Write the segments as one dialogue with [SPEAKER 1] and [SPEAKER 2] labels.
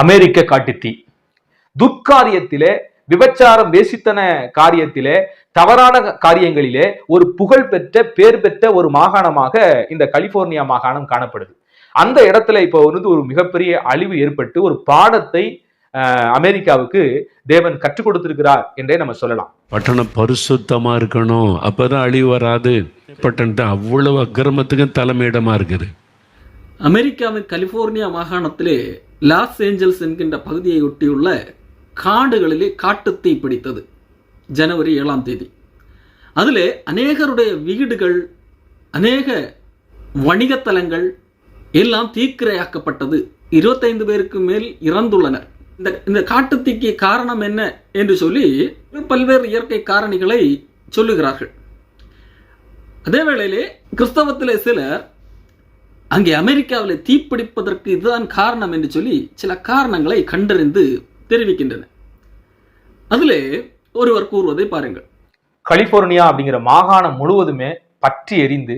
[SPEAKER 1] அமெரிக்க காட்டுத்தீ. துர்க்காரியத்திலே விபச்சாரம் வேசித்தன காரியத்திலே தவறான காரியங்களிலே ஒரு புகழ் பெற்ற பேர் பெற்ற ஒரு மாகாணமாக இந்த கலிபோர்னியா மாகாணம் காணப்படுது. அந்த இடத்துல இப்போ வந்து ஒரு மிகப்பெரிய அழிவு ஏற்பட்டு ஒரு பாடத்தை அமெரிக்காவுக்கு தேவன் கற்றுக் கொடுத்திருக்கிறார் என்றே நம்ம சொல்லலாம்.
[SPEAKER 2] பட்டணம் பரிசுத்தமா இருக்கணும். அப்பதான் அழிவு வராது. பட்டணத்தை அவ்வளவு அக்கிரமத்துக்கும் தலைமையிடமா இருக்குது.
[SPEAKER 3] அமெரிக்காவின் கலிபோர்னியா மாகாணத்திலே லாஸ் ஏஞ்சல்ஸ் என்கின்ற பகுதியை ஒட்டியுள்ள காடுகளிலே காட்டுத்தீ பிடித்தது ஜனவரி ஏழாம் தேதி. அதிலே அநேகருடைய வீடுகள் அநேக வணிகத்தலங்கள் எல்லாம் தீக்கிரையாக்கப்பட்டது. இருபத்தைந்து பேருக்கு மேல் இறந்துள்ளனர். இந்த இந்த காட்டுத்தீக்கு காரணம் என்ன என்று சொல்லி பல்வேறு இயற்கை காரணிகளை சொல்லுகிறார்கள். அதே வேளையிலே கிறிஸ்தவத்திலே சிலர் அங்கே அமெரிக்காவில் தீப்பிடிப்பதற்கு இதுதான் காரணம் என்று சொல்லி சில காரணங்களை கண்டறிந்து தெரிவிக்கின்றன. அதில் ஒருவர் கூறுவதை பாருங்கள்.
[SPEAKER 1] கலிபோர்னியா அப்படிங்கிற மாகாணம் முழுவதுமே பற்றி எரிந்து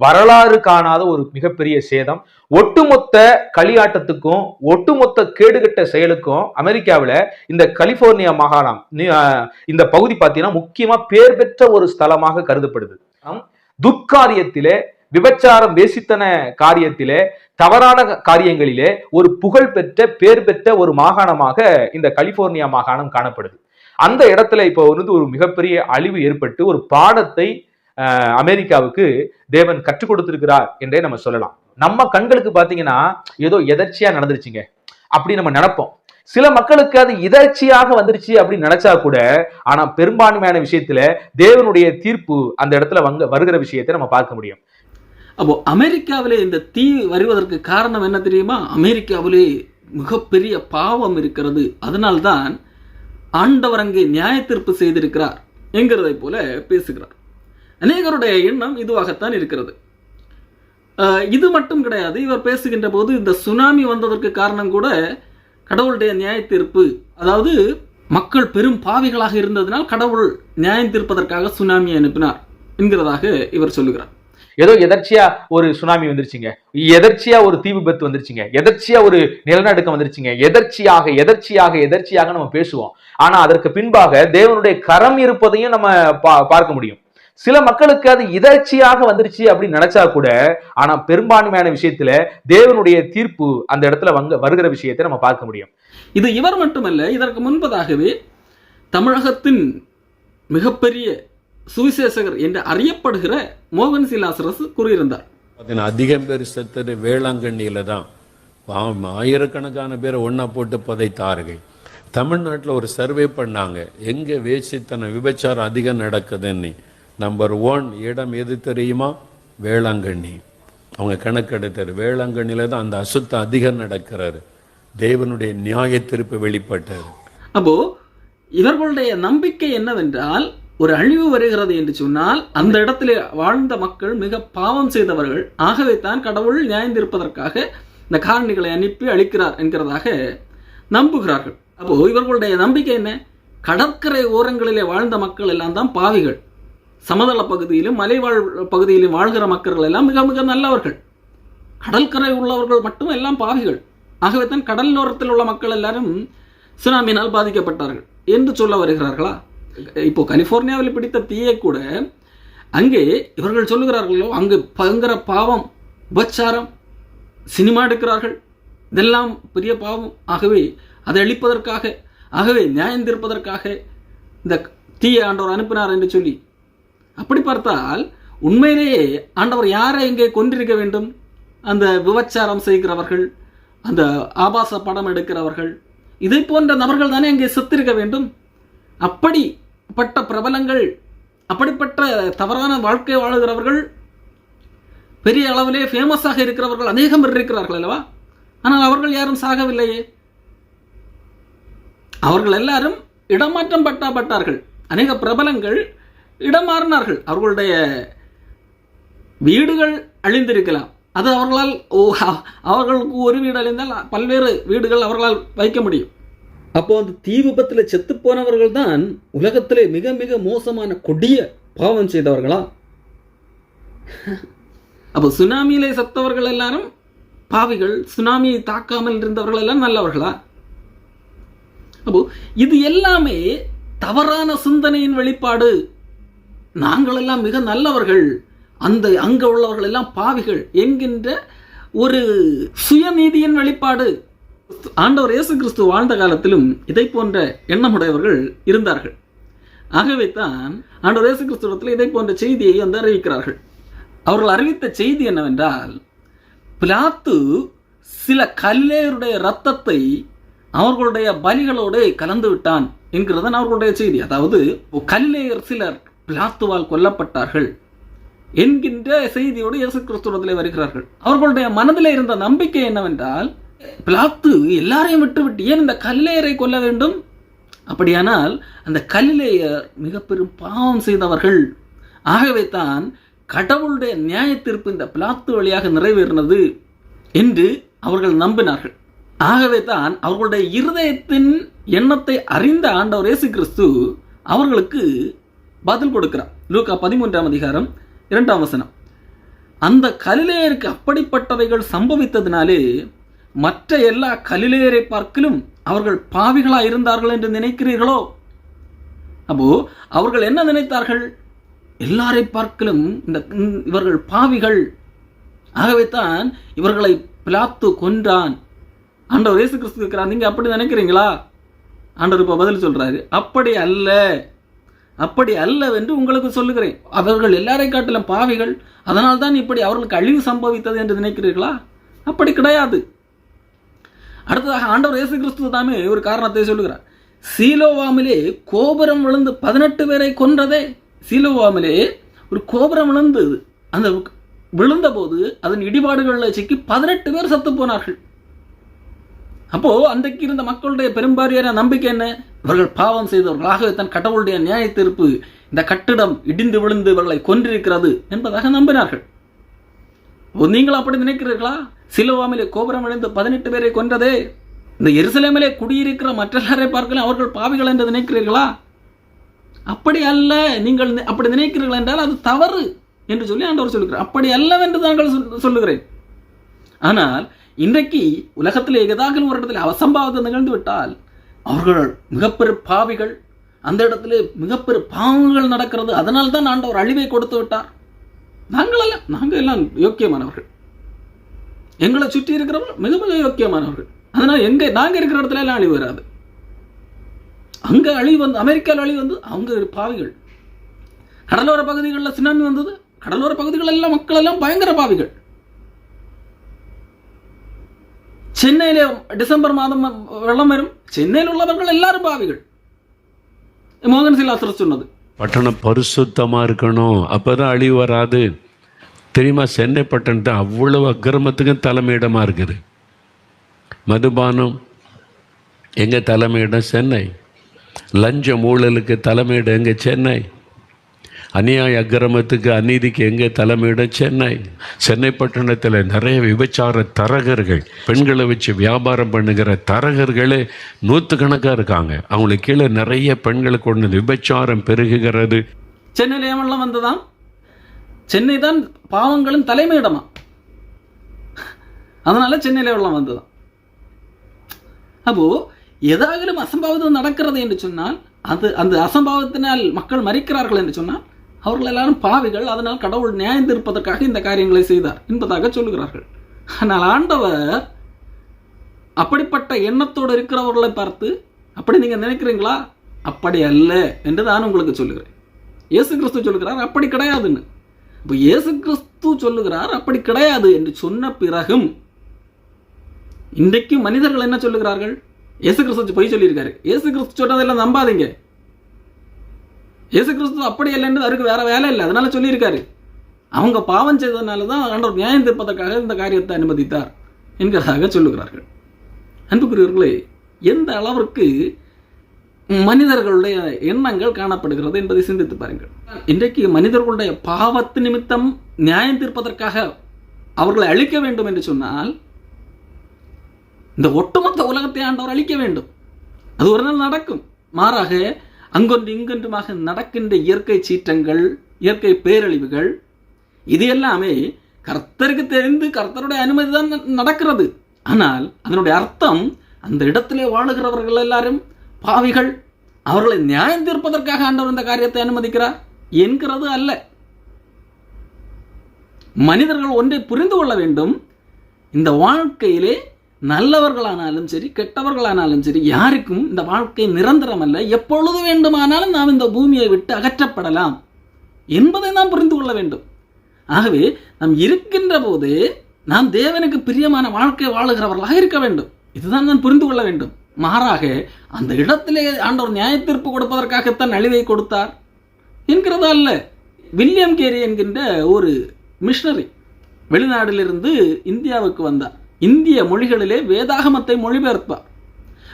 [SPEAKER 1] வரலாறு காணாத ஒரு மிகப்பெரிய சேதம். ஒட்டுமொத்த களியாட்டத்துக்கும் ஒட்டுமொத்த கேடுகட்ட செயலுக்கும் அமெரிக்காவில் இந்த கலிபோர்னியா மாகாணம் ஆஹ் இந்த பகுதி பார்த்தீங்கன்னா முக்கியமா பேர் பெற்ற ஒரு ஸ்தலமாக கருதப்படுது. துர்க்காரியத்திலே விபச்சாரம் வேசித்தன காரியத்திலே தவறான காரியங்களிலே ஒரு புகழ் பெற்ற பேர் பெற்ற ஒரு மாகாணமாக இந்த கலிபோர்னியா மாகாணம் காணப்படுது. அந்த இடத்துல இப்போ வந்து ஒரு மிகப்பெரிய அழிவு ஏற்பட்டு ஒரு பாடத்தை அமெரிக்காவுக்கு தேவன் கற்றுக் கொடுத்திருக்கிறார் என்றே நம்ம சொல்லலாம். நம்ம கண்களுக்கு பார்த்தீங்கன்னா ஏதோ எதர்ச்சியா நடந்துருச்சுங்க. அப்படி நம்ம நினைப்போம். சில மக்களுக்கு அது எதர்ச்சியாக வந்துருச்சு அப்படின்னு நினைச்சா கூட ஆனா பெரும்பான்மையான விஷயத்துல தேவனுடைய தீர்ப்பு அந்த இடத்துல வங்க வருகிற விஷயத்தை நம்ம பார்க்க முடியும்.
[SPEAKER 3] அப்போ அமெரிக்காவிலே இந்த தீ வருவதற்கு காரணம் என்ன தெரியுமா? அமெரிக்காவிலே மிகப்பெரிய பாவம் இருக்கிறது. அதனால்தான் ஆண்டவர் அங்கே நியாய தீர்ப்பு செய்திருக்கிறார் என்கிறதை போல பேசுகிறார். அநேகருடைய எண்ணம் இதுவாகத்தான் இருக்கிறது. இது மட்டும் கிடையாது இவர் பேசுகின்ற போது இந்த சுனாமி வந்ததற்கு காரணம் கூட கடவுளுடைய நியாய தீர்ப்பு அதாவது மக்கள் பெரும் பாவிகளாக இருந்ததினால் கடவுள் நியாயம் தீர்ப்பதற்காக சுனாமி அனுப்பினார் என்கிறதாக இவர் சொல்லுகிறார்.
[SPEAKER 1] ஏதோ எதர்ச்சியா ஒரு சுனாமி வந்துருச்சுங்க. எதர்ச்சியா ஒரு தீ விபத்து வந்துருச்சுங்க. எதர்ச்சியா ஒரு நிலநடுக்கம் வந்துருச்சுங்க. எதர்ச்சியாக எதர்ச்சியாக எதர்ச்சியாக நம்ம பேசுவோம். ஆனா அதற்கு பின்பாக தேவனுடைய கரம் இருப்பதையும் நம்ம பா- பார்க்க முடியும். சில மக்களுக்கு அது இதர்ச்சியாக வந்துருச்சு அப்படின்னு நினைச்சா கூட ஆனா பெரும்பான்மையான விஷயத்துல தேவனுடைய தீர்ப்பு அந்த இடத்துல வங்க வருகிற விஷயத்தை நம்ம பார்க்க முடியும்.
[SPEAKER 3] இது இவர் மட்டுமல்ல இதற்கு முன்பதாகவே தமிழகத்தின் மிகப்பெரிய சுவிசேஷகர் என்று அறியப்படுகிற மோகன் சிலாசரசு கூறியிருந்தார்.
[SPEAKER 2] அதிகம் பேர் செத்தது வேளாங்கண்ணியில தான். ஆயிரக்கணக்கான பேரை ஒண்ணா போட்டு புதைத்தார்கள். தமிழ்நாட்டில் ஒரு சர்வே பண்ணாங்க. எங்க வேசித்தனம் விபச்சாரம் அதிகம் நடக்குதுன்னு. நம்பர் ஒன் இடம் எது தெரியுமா? வேளாங்கண்ணி. அவங்க கணக்கெடுத்தாரு வேளாங்கண்ணியில தான் அந்த அசுத்தம் அதிகம் நடக்கிறாரு. தேவனுடைய நியாய திருப்பு வெளிப்பட்டார்.
[SPEAKER 3] அப்போ இவர்களுடைய நம்பிக்கை என்னவென்றால் ஒரு அழிவு வருகிறது என்று சொன்னால் அந்த இடத்திலே வாழ்ந்த மக்கள் மிக பாவம் செய்தவர்கள். ஆகவே தான் கடவுள் நியாயந்திருப்பதற்காக இந்த காரணிகளை அனுப்பி அளிக்கிறார் என்கிறதாக நம்புகிறார்கள். அப்போ இவர்களுடைய நம்பிக்கை என்ன? கடற்கரை ஓரங்களிலே வாழ்ந்த மக்கள் எல்லாம் தான் பாவிகள். சமதள பகுதியிலும் மலைவாழ் பகுதியிலும் வாழ்கிற மக்கள் எல்லாம் மிக மிக நல்லவர்கள். கடற்கரை உள்ளவர்கள் மட்டும் எல்லாம் பாவிகள். ஆகவே தான் கடலோரத்தில் உள்ள மக்கள் எல்லாரும் சுனாமினால் பாதிக்கப்பட்டார்கள். என்று சொல்ல வருகிறார்களா? இப்போ கலிஃபோர்னியாவில் பிடித்த தீயை கூட அங்கே இவர்கள் சொல்லுகிறார்களோ அங்கு பயங்கர பாவம் உபச்சாரம் சினிமா எடுக்கிறார்கள். இதெல்லாம் பெரிய பாவம். ஆகவே அதை அழிப்பதற்காக ஆகவே நியாயம் தீர்ப்பதற்காக இந்த தீயை ஆண்டவர் அனுப்பினார் என்று சொல்லி. அப்படி பார்த்தால் உண்மையிலேயே ஆண்டவர் யாரை இங்கே கொண்டிருக்க வேண்டும்? அந்த விபச்சாரம் செய்கிறவர்கள் அந்த ஆபாச படம் எடுக்கிறவர்கள் இதை போன்ற நபர்கள் தானே அங்கே செத்திருக்க வேண்டும்? அப்படி அப்படிப்பட்ட பிரபலங்கள் அப்படிப்பட்ட தவறான வாழ்க்கை வாழுகிறவர்கள் பெரிய அளவிலே ஃபேமஸாக இருக்கிறவர்கள் அநேகம் பேர் இருக்கிறார்கள் அல்லவா? ஆனால் அவர்கள் யாரும் சாகவில்லையே. அவர்கள் எல்லாரும் இடமாற்றம் பட்டாப்பட்டார்கள் அநேக பிரபலங்கள் இடம் மாறினார்கள் அவர்களுடைய வீடுகள் அழிந்திருக்கலாம். அது அவர்களால் அவர்களுக்கு ஒரு வீடு அழிந்தால் பல்வேறு வீடுகள் அவர்களால் வைக்க முடியும். அப்போ அந்த தீ விபத்தில் செத்து போனவர்கள் தான் உலகத்திலே மிக மிக மோசமான கொடிய பாவம் செய்தவர்களா? அப்போ சுனாமியிலே செத்தவர்கள் எல்லாரும் பாவிகள் சுனாமியை தாக்காமல் இருந்தவர்கள் எல்லாம் நல்லவர்களா? அப்போ இது எல்லாமே தவறான சிந்தனையின் வெளிப்பாடு. நாங்கள் எல்லாம் மிக நல்லவர்கள். அந்த அங்க உள்ளவர்கள் எல்லாம் பாவிகள் என்கின்ற ஒரு சுயநீதியின் வெளிப்பாடு. ஆண்டவர் இயேசு கிறிஸ்து வாழ்ந்த காலத்திலும் இதை போன்ற எண்ணமுடையவர்கள் இருந்தார்கள். ஆகவே தான் ஆண்டவர் இயேசு கிறிஸ்துவத்தில் இதை போன்ற செய்தியை வந்து அறிவிக்கிறார்கள். அவர்கள் அறிவித்த செய்தி என்னவென்றால் பிலாத்து சில கல்லேருடைய ரத்தத்தை அவர்களுடைய பலிகளோடு கலந்து விட்டான் என்கிறதன் அவர்களுடைய செய்தி. அதாவது கல்லேயர் சிலர் பிலாத்துவால் கொல்லப்பட்டார்கள் என்கின்ற செய்தியோடு இயேசு கிறிஸ்துவத்திலே வருகிறார்கள். அவர்களுடைய மனதில் இருந்த நம்பிக்கை என்னவென்றால் பிலாத்து எல்லாரையும் விட்டுவிட்டு ஏன் இந்த கல்லேரை கொல்ல வேண்டும்? அப்படியானால் அந்த கல்லேயர் மிக பெரும் பாவம் செய்தவர்கள். ஆகவே தான் கடவுளுடைய நியாய தீர்ப்பு இந்த பிளாத்து வழியாக நிறைவேறினது என்று அவர்கள் நம்பினார்கள். ஆகவே தான் அவர்களுடைய இருதயத்தின் எண்ணத்தை அறிந்த ஆண்டவர் இயேசு கிறிஸ்து அவர்களுக்கு பதில் கொடுக்கிறார். லூக்கா பதிமூன்றாம் அதிகாரம் இரண்டாம் வசனம். அந்த கலிலேயருக்கு அப்படிப்பட்டவைகள் சம்பவித்ததினாலே மற்ற எல்லா கலிலேயரை பார்க்கிலும் அவர்கள் பாவிகளாக இருந்தார்கள் என்று நினைக்கிறீர்களோ? அப்போ அவர்கள் என்ன நினைத்தார்கள்? எல்லாரை பார்க்கிலும் இந்த இவர்கள் பாவிகள். ஆகவே தான் இவர்களை பிளாத்து கொன்றான். ஆண்டவர் இயேசு கிறிஸ்து இருக்கிறார். நீங்க அப்படி நினைக்கிறீங்களா? ஆண்டவர் இப்போ பதில் சொல்றாரு. அப்படி அல்ல. அப்படி அல்லவென்று உங்களுக்கு சொல்லுகிறேன். அவர்கள் எல்லாரை காட்டிலும் பாவிகள். அதனால் தான் இப்படி அவர்களுக்கு அழிவு சம்பவித்தது என்று நினைக்கிறீர்களா? அப்படி கிடையாது. அடுத்ததாக ஆண்டவர் இயேசு கிறிஸ்து தாமே ஒரு காரணத்தை சொல்லுகிறார். சீலோவாமிலே கோபுரம் விழுந்து பதினெட்டு பேரை கொன்றதே சீலோவாமிலே ஒரு கோபுரம் விழுந்தது அந்த விழுந்தபோது அதன் இடிபாடுகளில் சிக்கி பதினெட்டு பேர் சத்து போனார்கள். அப்போ அன்றைக்கு இருந்த மக்களுடைய பெரும்பாரியான நம்பிக்கை என்ன? இவர்கள் பாவம் செய்தவர்களாகவே தன் கடவுளுடைய நியாய தீர்ப்பு இந்த கட்டிடம் இடிந்து விழுந்து இவர்களை கொன்றிருக்கிறது என்பதாக நம்பினார்கள். ஓ, நீங்கள் அப்படி நினைக்கிறீர்களா? சிலுவாமிலே கோபுரம் விழுந்து பதினெட்டு பேரை கொன்றதே. இந்த எருசலேமிலே குடியிருக்கிற மற்ற எல்லாரை பார்க்கலாம் அவர்கள் பாவிகள் என்று நினைக்கிறீர்களா? அப்படி அல்ல நீங்கள் அப்படி நினைக்கிறீர்கள் என்றால் அது தவறு என்று சொல்லி ஆண்டவர் சொல்லுகிறார். அப்படி அல்லவென்று நாங்கள் சொல்- சொல்லுகிறேன். ஆனால் இன்றைக்கு உலகத்தில் ஏதாவது ஒரு இடத்துல அசம்பாவத்தை நிகழ்ந்து விட்டால் அவர்கள் மிகப்பெரு பாவிகள் அந்த இடத்துல மிகப்பெரு பாவங்கள் நடக்கிறது. அதனால் தான் ஆண்டவர் அழிவை கொடுத்து விட்டார். நாங்கள் அல்ல நாங்கள் எல்லாம் யோக்கியமானவர்கள். எங்களை சுற்றி இருக்கிறவங்க மிக மிக யோக்கியமானவர்கள். அதனால் எங்க நாங்க இருக்கிற இடத்துல எல்லாம் அழிவு வராது. அங்க அழிவு வந்து அமெரிக்காவில் அழிவு வந்து அவங்க பாவிகள். கடலோர பகுதிகளில் சுனாமி வந்தது. கடலோர பகுதிகள் எல்லாம் மக்கள் எல்லாம் பயங்கர பாவிகள். சென்னையில டிசம்பர் மாதம் வெள்ளம் வரும். சென்னையில் உள்ளவர்கள் எல்லாரும் பாவிகள். மோகன் சிலாசர் சொன்னது.
[SPEAKER 2] பட்டணம் பரிசுத்தமா இருக்கணும். அப்பதான் அழிவு வராது. தெரியுமா? சென்னை பட்டணத்தை அவ்வளவு அக்கிரமத்துக்கும் தலைமையிடமாக இருக்குது. மதுபானம் எங்கள் தலைமையிடம்? சென்னை. லஞ்சம் ஊழலுக்கு தலைமையிடம் எங்கே? சென்னை. அநியாய அக்கிரமத்துக்கு அநீதிக்கு எங்கே தலைமையிடம்? சென்னை. சென்னை பட்டணத்தில் நிறைய விபச்சார தரகர்கள் பெண்களை வச்சு வியாபாரம் பண்ணுகிற தரகர்களே நூற்றுக்கணக்காக இருக்காங்க. அவங்களுக்கு கீழே நிறைய பெண்களை கொண்டு விபச்சாரம் பெருகுகிறது.
[SPEAKER 3] சென்னையில் ஏமெல்லாம் வந்ததான் சென்னை தான் பாவங்களின் தலைமையிடமா? அதனால சென்னையில வெள்ளம் வந்ததாம் அப்போ ஏதாகிலும் அசம்பாவிதம் நடக்கிறது என்று சொன்னால் அது அந்த அசம்பாவத்தினால் மக்கள் மறிக்கிறார்கள் என்று சொன்னால் அவர்கள் எல்லாரும் பாவிகள் அதனால் கடவுள் நியாயம் தீர்ப்பதற்காக இந்த காரியங்களை செய்தார் என்பதாக சொல்லுகிறார்கள். ஆனால் ஆண்டவர் அப்படிப்பட்ட எண்ணத்தோடு இருக்கிறவர்களை பார்த்து அப்படி நீங்க நினைக்கிறீங்களா? அப்படி அல்ல என்று நான் உங்களுக்கு சொல்லுகிறேன். இயேசு கிறிஸ்து சொல்லுகிறார் அப்படி கிடையாதுன்னு. இப்போ இயேசு கிறிஸ்து சொல்லுகிறார் அப்படி கிடையாது என்று சொன்ன பிறகும் இன்றைக்கு மனிதர்கள் என்ன சொல்லுகிறார்கள்? இயேசு கிறிஸ்து பொய் சொல்லியிருக்காரு. இயேசு கிறிஸ்து சொன்னதெல்லாம் நம்பாதீங்க. இயேசு கிறிஸ்து அப்படி இல்லைன்னு அவருக்கு வேற வேலை இல்லை. அதனால சொல்லியிருக்காரு. அவங்க பாவம் செய்ததுனால தான் ஆண்டவர் நியாயம் தீர்ப்பதற்காக இந்த காரியத்தை அனுமதித்தார் என்கிறதாக சொல்லுகிறார்கள். அன்புக்குரியவர்களே எந்த அளவிற்கு மனிதர்களுடைய எண்ணங்கள் காணப்படுகிறது என்பதை சிந்தித்து பாருங்கள். இன்றைக்கு மனிதர்களுடைய பாவத்து நிமித்தம் நியாயம் தீர்ப்பதற்காக அவர்களை அழிக்க வேண்டும் என்று சொன்னால் இந்த ஒட்டுமொத்த உலகத்தை ஆண்டவர் அழிக்க வேண்டும். அது ஒரு நாள் நடக்கும். மாறாக அங்கொன்று இங்கொன்றுமாக நடக்கின்ற இயற்கை சீற்றங்கள் இயற்கை பேரழிவுகள் இது எல்லாமே கர்த்தருக்கு தெரிந்து கர்த்தருடைய அனுமதி தான் நடக்கிறது. ஆனால் அதனுடைய அர்த்தம் அந்த இடத்திலே வாழுகிறவர்கள் எல்லாரும் பாவிகள் அவர்களை நியாயம் தீர்ப்பதற்காக ஆண்டவர் இந்த காரியத்தை அனுமதிக்கிறார் என்கிறது அல்ல. மனிதர்கள் ஒன்றை புரிந்து கொள்ள வேண்டும். இந்த வாழ்க்கையிலே நல்லவர்களானாலும் சரி கெட்டவர்களானாலும் சரி யாருக்கும் இந்த வாழ்க்கை நிரந்தரம் அல்ல. எப்பொழுது வேண்டுமானாலும் நாம் இந்த பூமியை விட்டு அகற்றப்படலாம் என்பதை நாம் புரிந்து கொள்ள வேண்டும். ஆகவே நாம் இருக்கின்ற போது நாம் தேவனுக்கு பிரியமான வாழ்க்கை வாழுகிறவர்களாக இருக்க வேண்டும். இதுதான் நான் புரிந்து கொள்ள வேண்டும். மாறாக அந்த இடத்திலே ஆண்டவர் நியாயத்தீர்ப்பு கொடுப்பதற்காகத்தான் அழிவை கொடுத்தார் என்கிறதா அல்ல. வில்லியம் கேரி என்கின்ற ஒரு மிஷனரி வெளிநாட்டிலிருந்து இந்தியாவுக்கு வந்தார். இந்திய மொழிகளிலே வேதாகமத்தை மொழிபெயர்ப்பார்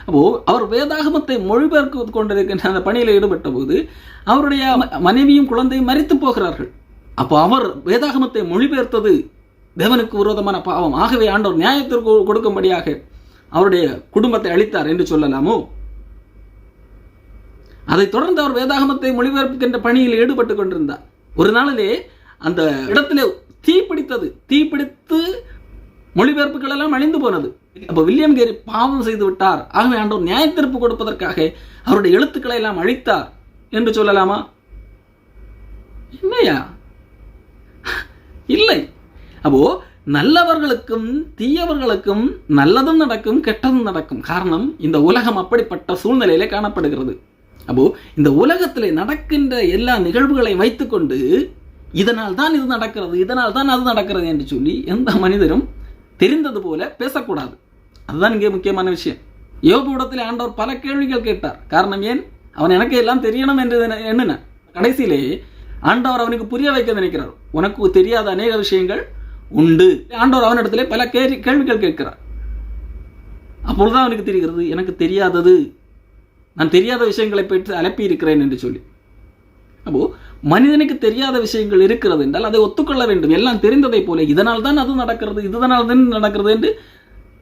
[SPEAKER 3] அப்போ அவர் வேதாகமத்தை மொழிபெயர்க்க கொண்டிருக்கின்ற அந்த பணியில் ஈடுபட்ட போது அவருடைய ம- மனைவியும் குழந்தையும் மறித்து போகிறார்கள். அப்போ அவர் வேதாகமத்தை மொழிபெயர்த்தது தேவனுக்கு விரோதமான பாவம். ஆகவே ஆண்டவர் நியாயத்திற்கு கொடுக்கும்படியாக அவருடைய குடும்பத்தை அழித்தார் என்று சொல்லலாமோ? அதைத் தொடர்ந்து அவர் வேதாகமத்தை மொழிபெயர்க்கின்ற பணியில் ஈடுபட்டு கொண்டிருந்தார். ஒரு நாளிலே அந்த இடத்திலே தீப்பிடித்தது தீப்பிடித்து மொழிபெயர்ப்புகள் எல்லாம் அழிந்து போனது. அப்போ வில்லியம் கேரி பாவம் செய்து விட்டார். ஆகவே ஆண்டவர் நியாயத்தீர்ப்பு கொடுப்பதற்காக அவருடைய எழுத்துக்களை எல்லாம் அழித்தார் என்று சொல்லலாமா? இல்லையா? இல்லை. அப்போ நல்லவர்களுக்கும் தீயவர்களுக்கும் நல்லதும் நடக்கும் கெட்டதும் நடக்கும். காரணம் இந்த உலகம் அப்படிப்பட்ட சூழ்நிலையிலே காணப்படுகிறது. அப்போ இந்த உலகத்திலே நடக்கின்ற எல்லா நிகழ்வுகளையும் வைத்துக்கொண்டு இதனால் தான் இது நடக்கிறது இதனால் தான் அது நடக்கிறது என்று சொல்லி எந்த மனிதரும் தெரிந்தது போல பேசக்கூடாது. அதுதான் இங்கே முக்கியமான விஷயம். யோபுடத்தில் ஆண்டவர் பல கேள்விகள் கேட்டார். காரணம் ஏன்? அவன் எனக்கு எல்லாம் தெரியணும் என்று எண்ணின கடைசியிலே ஆண்டவர் அவனுக்கு புரிய வைக்க நினைக்கிறார். உனக்கு தெரியாத அநேக விஷயங்கள் உண்டு. ஆண்டவர் அவனிடத்திலே பல கேள்வி கேள்விகள் கேட்கிறார். அப்பொழுதுதான் அவனுக்கு தெரிகிறது எனக்கு தெரியாதது. நான் தெரியாத விஷயங்களை பெற்று அலப்பி இருக்கிறேன் என்று சொல்லி. அப்போ மனிதனுக்கு தெரியாத விஷயங்கள் இருக்கிறது என்றால் அதை ஒத்துக்கொள்ள வேண்டும். எல்லாம் தெரிந்ததை போல இதனால் தான் அது நடக்கிறது இதனால் தான் நடக்கிறது என்று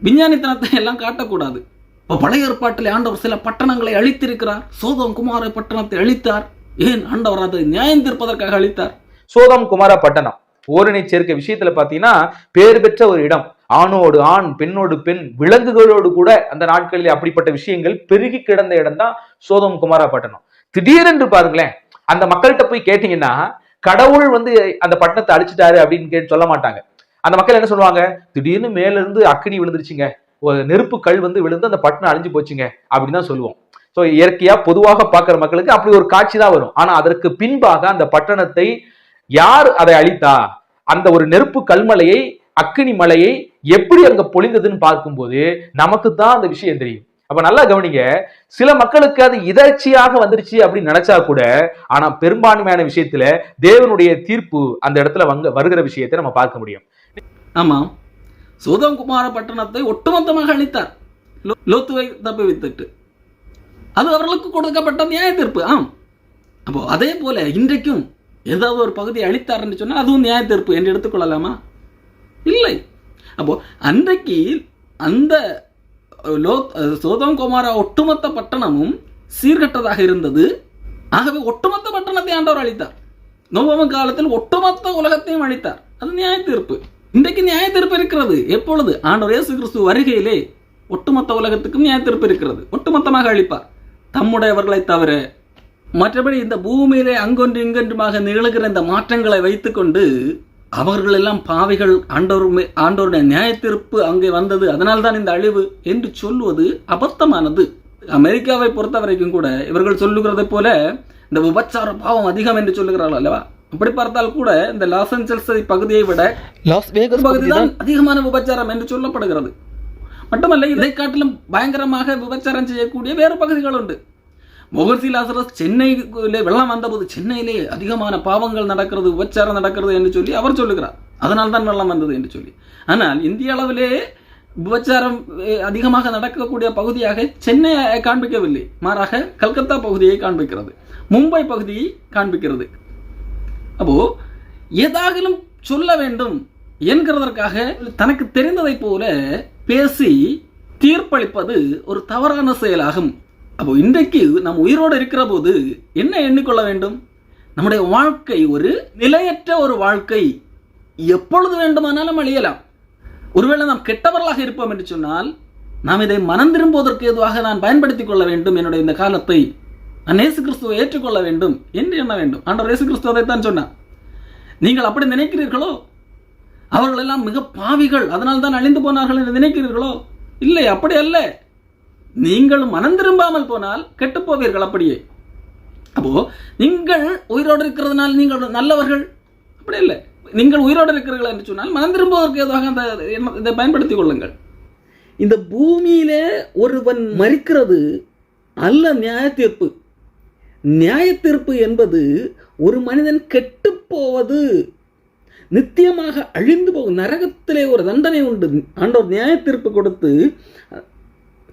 [SPEAKER 3] விஞ்ஞானித்தனத்தை எல்லாம் காட்டக்கூடாது. இப்போ பழைய ஏற்பாட்டில் ஆண்டவர் சில பட்டணங்களை அழித்திருக்கிறார். சோதம் குமார பட்டணத்தை அழித்தார். ஏன்? ஆண்டவர் அதை நியாயம் தீர்ப்பதற்காக அழித்தார்.
[SPEAKER 1] சோதம் குமார பட்டணம். ஓரணி சேர்க்கை விஷயத்துல பாத்தீங்கன்னா பேர் பெற்ற ஒரு இடம். ஆணோடு ஆண் பெண்ணோடு பெண் விலங்குகளோடு கூட அந்த நாட்களில் அப்படிப்பட்ட விஷயங்கள் பெருகி கிடந்த இடம் தான் சோதம் குமாரப்பட்டினம். திடீரென்று பாருங்களேன் அந்த மக்கள்கிட்ட போய் கேட்டீங்கன்னா கடவுள் வந்து அந்த பட்டணத்தை அழிச்சிட்டாரு அப்படின்னு கேட்டு சொல்ல மாட்டாங்க. அந்த மக்கள் என்ன சொல்லுவாங்க? திடீர்னு மேல இருந்து அக்கினி விழுந்துருச்சுங்க. ஒரு நெருப்பு கல் வந்து விழுந்து அந்த பட்டணம் அழிஞ்சு போச்சுங்க அப்படின்னு தான் சொல்லுவோம். ஸோ இயற்கையா பொதுவாக பார்க்குற மக்களுக்கு அப்படி ஒரு காட்சி தான் வரும். ஆனா அதற்கு பின்பாக அந்த பட்டணத்தை யார் அதை அழித்தா? அந்த ஒரு நெருப்பு கல்மலையை அக்கினி மலையை எப்படி அங்க பொழிந்ததுன்னு பார்க்கும்போது நமக்கு தான் அந்த விஷயம் தெரியும். அப்ப நல்லா கவனிங்க சில மக்களுக்கு அது இதர்ச்சியாக வந்துருச்சு அப்படின்னு நினைச்சா கூட ஆனா பெரும்பான்மையான விஷயத்துல தேவனுடைய தீர்ப்பு அந்த இடத்துல வங்க வருகிற விஷயத்தை நம்ம பார்க்க முடியும்.
[SPEAKER 3] ஆமா. சோதம் குமார பட்டணத்தை ஒட்டுமொத்தமாக அழித்தார். லோத்துவை தப்பி வித்துட்டு அது அவர்களுக்கு கொடுக்கப்பட்ட நியாய தீர்ப்பு ஆம். அப்போ அதே போல இன்றைக்கும் ஏதாவது ஒரு பகுதியை அழித்தார் சொன்னால் அதுவும் நியாய தீர்ப்பு என்று எடுத்துக்கொள்ளலாமா? இல்லை. அப்போ அன்றைக்கு அந்த லோ சோதம் குமாரா ஒட்டுமொத்த பட்டணமும் சீர்கெட்டதாக இருந்தது. ஆகவே ஒட்டுமொத்த பட்டணத்தை ஆண்டவர் அழித்தார். நோபவன் காலத்தில் ஒட்டுமொத்த உலகத்தையும் அழித்தார். அது நியாய தீர்ப்பு. இன்றைக்கு நியாய தீர்ப்பு இருக்கிறது. எப்பொழுது? ஆண்டவர் இயேசு கிறிஸ்து வருகையிலே ஒட்டுமொத்த உலகத்துக்கும் நியாய தீர்ப்பு இருக்கிறது. ஒட்டுமொத்தமாக அழிப்பார். தம்முடையவர்களை தவிர மற்றபடி இந்த பூமியிலே அங்கொன்று இங்கொன்றுமாக நிகழ்கிற இந்த மாற்றங்களை வைத்துக்கொண்டு அவர்கள் எல்லாம் பாவிகள் ஆண்டவர் மே- ஆண்டவருடைய நியாய தீர்ப்பு அங்கே வந்தது. அதனால்தான் இந்த அழிவு என்று சொல்லுவது அபத்தமானது. அமெரிக்காவை பொறுத்த வரைக்கும் கூட இவர்கள் சொல்லுகிறதை போல இந்த விபச்சார பாவம் அதிகம் என்று சொல்லுகிறார்கள் அல்லவா? அப்படி பார்த்தால் கூட இந்த லாஸ் ஏஞ்சல்ஸ் பகுதியை விட
[SPEAKER 1] லாஸ்
[SPEAKER 3] ஒரு பகுதி தான் அதிகமான விபச்சாரம் என்று சொல்லப்படுகிறது. மட்டுமல்ல இதை காட்டிலும் பயங்கரமாக விபச்சாரம் செய்யக்கூடிய வேறு பகுதிகள் உண்டு. மொகர்சி லாசரஸ் வெள்ளம் வந்தபோது சென்னையிலே அதிகமான பாவங்கள் நடக்கிறது உபச்சாரம் நடக்கிறது என்று சொல்லி அவர் சொல்லுகிறார். அதனால் தான் வெள்ளம் வந்தது என்று சொல்லி. ஆனால் இந்திய அளவிலே விபச்சாரம் அதிகமாக நடக்கக்கூடிய பகுதியாக சென்னையை காண்பிக்கவில்லை. மாறாக கல்கத்தா பகுதியை காண்பிக்கிறது. மும்பை பகுதியை காண்பிக்கிறது. அப்போ ஏதாகிலும் சொல்ல வேண்டும் என்கிறதற்காக தனக்கு தெரிந்ததைப் போல பேசி தீர்ப்பளிப்பது ஒரு தவறான செயலாகும். அப்போ இன்றைக்கு நாம் உயிரோடு இருக்கிற போது என்ன எண்ணிக்கொள்ள வேண்டும்? நம்முடைய வாழ்க்கை ஒரு நிலையற்ற ஒரு வாழ்க்கை. எப்பொழுது வேண்டுமானாலும் அழியலாம். ஒருவேளை நாம் கெட்டவர்களாக இருப்போம் என்று சொன்னால் நாம் இதை மனம் திரும்புவதற்கு நான் பயன்படுத்திக் கொள்ள வேண்டும் என்னுடைய இந்த காலத்தை. நான் இயேசு கிறிஸ்துவை ஏற்றுக்கொள்ள வேண்டும் என்று எண்ண வேண்டும். ஆண்டவர் இயேசு கிறிஸ்துவ அதைத்தான் சொன்னார். நீங்கள் அப்படி நினைக்கிறீர்களோ? அவர்களெல்லாம் மிக பாவிகள். அதனால் தான் அழிந்து போனார்கள் என்று நினைக்கிறீர்களோ? இல்லை அப்படி அல்ல. நீங்கள் மனம் திரும்பாமல் போனால் கெட்டுப்போவீர்கள் அப்படியே. அப்போ நீங்கள் உயிரோடு இருக்கிறதுனால் நீங்கள் நல்லவர்கள்? அப்படி இல்லை. நீங்கள் உயிரோடு இருக்கிறீர்கள் என்று சொன்னால் மனம் திரும்புவதற்கு ஏதுவாக அந்த இதை பயன்படுத்திக் கொள்ளுங்கள். இந்த பூமியிலே ஒருவன் மறிக்கிறது அல்ல நியாய தீர்ப்பு நியாய தீர்ப்பு என்பது ஒரு மனிதன் கெட்டுப் போவது. நித்தியமாக அழிந்து போகும் நரகத்திலே ஒரு தண்டனை உண்டு. ஆண்டோர் நியாய தீர்ப்பு கொடுத்து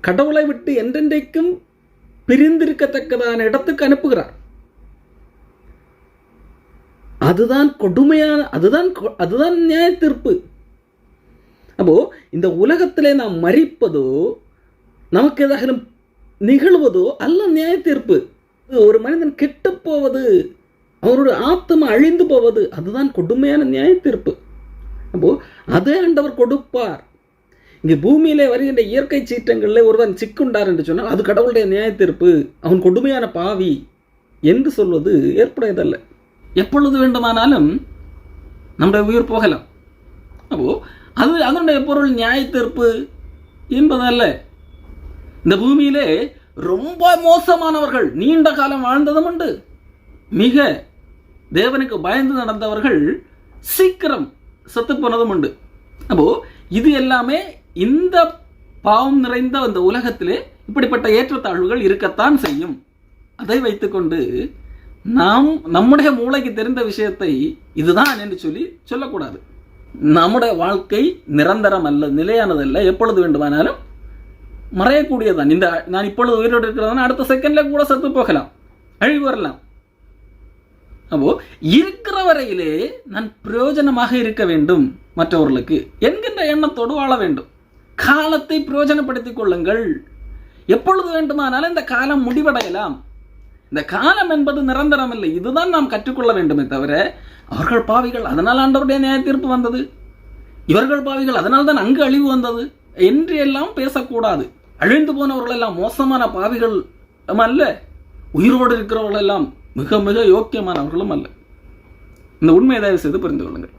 [SPEAKER 3] கடவுளை விட்டு என்றென்றைக்கும் பிரிந்திருக்கத்தக்கதான இடத்துக்கு அனுப்புகிறார். அதுதான் கொடுமையான அதுதான் அதுதான் நியாய தீர்ப்பு. அப்போ இந்த உலகத்திலே நாம் மறிப்பதோ நமக்கு ஏதாவது நிகழ்வதோ அல்ல நியாய தீர்ப்பு. ஒரு மனிதன் கெட்டு போவது அவரோட ஆத்தம அழிந்து போவது அதுதான் கொடுமையான நியாய தீர்ப்பு. அப்போ அதே ஆண்டவர் கொடுப்பார். இங்கே பூமியிலே வருகின்ற இயற்கை சீற்றங்களில் ஒருவன் சிக்குண்டார் என்று சொன்னால் அது கடவுளுடைய நியாயத்தீர்ப்பு. அவன் கொடுமையான பாவி என்று சொல்வது ஏற்புடையதல்ல. எப்பொழுது வேண்டுமானாலும் நம்முடைய உயிர் போகலாம். அப்போ அது அதனுடைய பொருள் நியாயத்தீர்ப்பு என்பதல்ல. இந்த பூமியிலே ரொம்ப மோசமானவர்கள் நீண்ட காலம் வாழ்ந்ததும் உண்டு. மிக தேவனுக்கு பயந்து நடந்தவர்கள் சீக்கிரம் செத்து போனதும் உண்டு. அப்போ இது எல்லாமே இந்த பாவம் நிறைந்த அந்த உலகத்திலே இப்படிப்பட்ட ஏற்றத்தாழ்வுகள் இருக்கத்தான் செய்யும். அதை வைத்துக்கொண்டு நாம் நம்முடைய மூளைக்கு தெரிந்த விஷயத்தை இதுதான் என்று சொல்லி சொல்லக்கூடாது. நம்முடைய வாழ்க்கை நிரந்தரம் அல்ல நிலையானதல்ல எப்பொழுது வேண்டுமானாலும் மறையக்கூடியதான் இந்த நான் இப்பொழுது உயிரோடு இருக்கிறதுனா அடுத்த செகண்ட்ல கூட செத்து போகலாம் அழிவு வரலாம். அப்போ இருக்கிற வரையிலே நான் பிரயோஜனமாக இருக்க வேண்டும் மற்றவர்களுக்கு என்கின்ற எண்ணத்தோடு வாழ வேண்டும். காலத்தை பிரயோஜனப்படுத்திக் கொள்ளுங்கள். எப்பொழுது வேண்டுமானாலும் இந்த காலம் முடிவடையலாம். இந்த காலம் என்பது நிரந்தரம் இல்லை. இதுதான் நாம் கற்றுக்கொள்ள வேண்டுமே தவிர அவர்கள் பாவிகள் அதனால் ஆண்டவருடைய நியாய தீர்ப்பு வந்தது. இவர்கள் பாவிகள் அதனால் தான் அங்கு அழிவு வந்தது என்று எல்லாம் பேசக்கூடாது. அழிந்து போனவர்கள் எல்லாம் மோசமான பாவிகள் அல்ல. உயிரோடு இருக்கிறவர்கள் எல்லாம் மிக மிக யோக்கியமானவர்களும் அல்ல. இந்த உண்மையை தயவு செய்து புரிந்து கொள்ளுங்கள்.